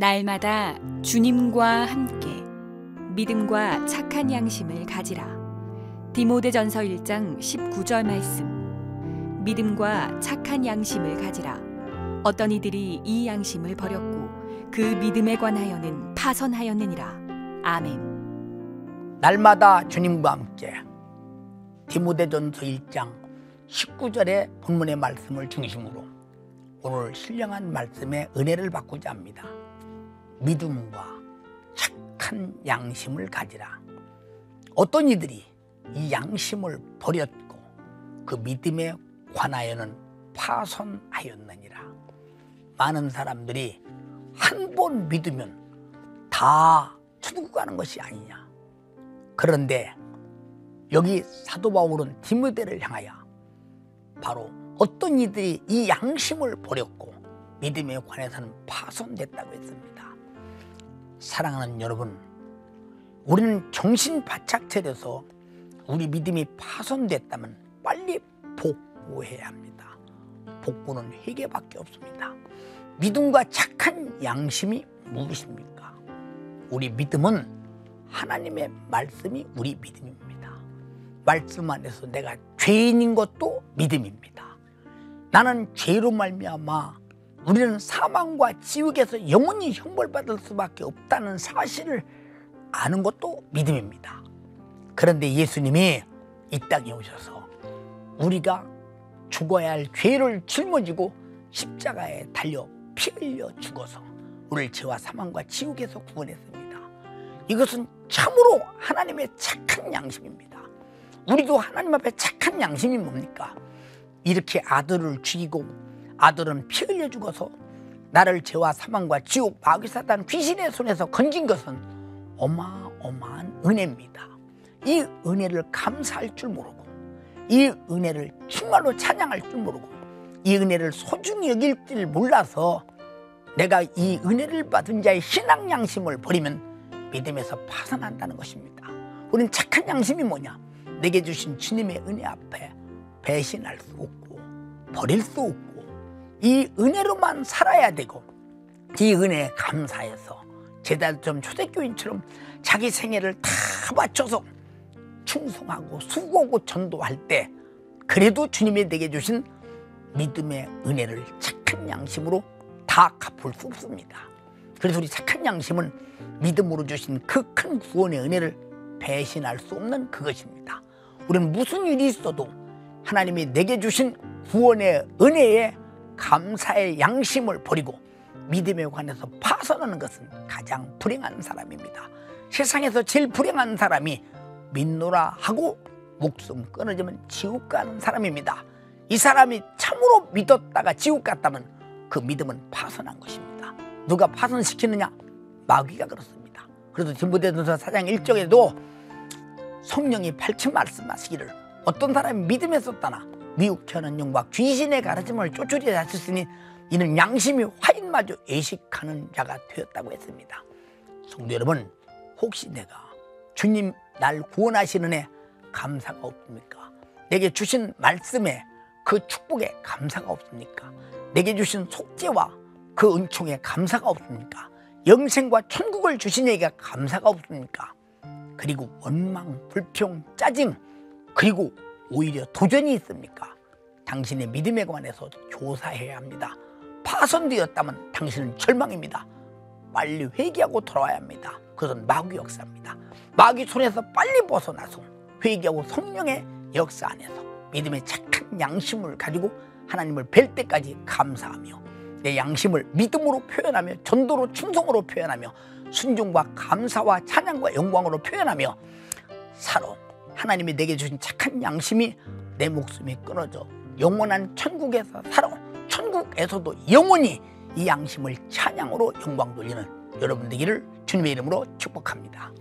날마다 주님과 함께 믿음과 착한 양심을 가지라. 디모데전서 1장 19절 말씀. 믿음과 착한 양심을 가지라. 어떤 이들이 이 양심을 버렸고 그 믿음에 관하여는 파선하였느니라. 아멘. 날마다 주님과 함께 디모데전서 1장 19절의 본문의 말씀을 중심으로 오늘 신령한 말씀의 은혜를 받고자 합니다. 믿음과 착한 양심을 가지라. 어떤 이들이 이 양심을 버렸고 그 믿음에 관하여는 파손하였느니라. 많은 사람들이 한 번 믿으면 다 천국 가는 것이 아니냐. 그런데 여기 사도 바울은 디모데를 향하여 바로 어떤 이들이 이 양심을 버렸고 믿음에 관해서는 파손됐다고 했습니다. 사랑하는 여러분, 우리는 정신 바짝 차려서 우리 믿음이 파손됐다면 빨리 복구해야 합니다. 복구는 회개밖에 없습니다. 믿음과 착한 양심이 무엇입니까? 우리 믿음은 하나님의 말씀이 우리 믿음입니다. 말씀 안에서 내가 죄인인 것도 믿음입니다. 나는 죄로 말미암아 우리는 사망과 지옥에서 영원히 형벌받을 수밖에 없다는 사실을 아는 것도 믿음입니다. 그런데 예수님이 이 땅에 오셔서 우리가 죽어야 할 죄를 짊어지고 십자가에 달려 피 흘려 죽어서 우리를 죄와 사망과 지옥에서 구원했습니다. 이것은 참으로 하나님의 착한 양심입니다. 우리도 하나님 앞에 착한 양심이 뭡니까? 이렇게 아들을 죽이고 아들은 피 흘려 죽어서 나를 죄와 사망과 지옥 마귀 사단 귀신의 손에서 건진 것은 어마어마한 은혜입니다. 이 은혜를 감사할 줄 모르고 이 은혜를 정말로 찬양할 줄 모르고 이 은혜를 소중히 여길 줄 몰라서 내가 이 은혜를 받은 자의 신앙 양심을 버리면 믿음에서 파산한다는 것입니다. 우리는 착한 양심이 뭐냐? 내게 주신 주님의 은혜 앞에 배신할 수 없고 버릴 수 없고 이 은혜로만 살아야 되고 이 은혜에 감사해서 제자좀 초대교인처럼 자기 생애를 다 바쳐서 충성하고 수고하고 전도할 때 그래도 주님이 내게 주신 믿음의 은혜를 착한 양심으로 다 갚을 수 없습니다. 그래서 우리 착한 양심은 믿음으로 주신 그 큰 구원의 은혜를 배신할 수 없는 그것입니다. 우리는 무슨 일이 있어도 하나님이 내게 주신 구원의 은혜에 감사의 양심을 버리고 믿음에 관해서 파선하는 것은 가장 불행한 사람입니다. 세상에서 제일 불행한 사람이 믿노라 하고 목숨 끊어지면 지옥 가는 사람입니다. 이 사람이 참으로 믿었다가 지옥 갔다면 그 믿음은 파선한 것입니다. 누가 파선시키느냐? 마귀가 그렇습니다. 그래도 디모데전서 4장 1절에도 성령이 밝힌 말씀하시기를 어떤 사람이 믿음에 썼다나 미혹하는 영과 귀신의 가르침을 쫓으려 하셨으니 이는 양심이 화인마저 애식하는 자가 되었다고 했습니다. 성도 여러분 혹시 내가 주님 날 구원하시는 애 감사가 없습니까? 내게 주신 말씀에 그 축복에 감사가 없습니까? 내게 주신 속죄와 그 은총에 감사가 없습니까? 영생과 천국을 주신 얘기가 감사가 없습니까? 그리고 원망, 불평, 짜증, 그리고 오히려 도전이 있습니까? 당신의 믿음에 관해서 조사해야 합니다. 파손되었다면 당신은 절망입니다. 빨리 회개하고 돌아와야 합니다. 그것은 마귀 역사입니다. 마귀 손에서 빨리 벗어나서 회개하고 성령의 역사 안에서 믿음의 착한 양심을 가지고 하나님을 뵐 때까지 감사하며 내 양심을 믿음으로 표현하며 전도로 충성으로 표현하며 순종과 감사와 찬양과 영광으로 표현하며 살아 하나님이 내게 주신 착한 양심이 내 목숨이 끊어져 영원한 천국에서 살아 천국에서도 영원히 이 양심을 찬양으로 영광 돌리는 여러분 되기를 주님의 이름으로 축복합니다.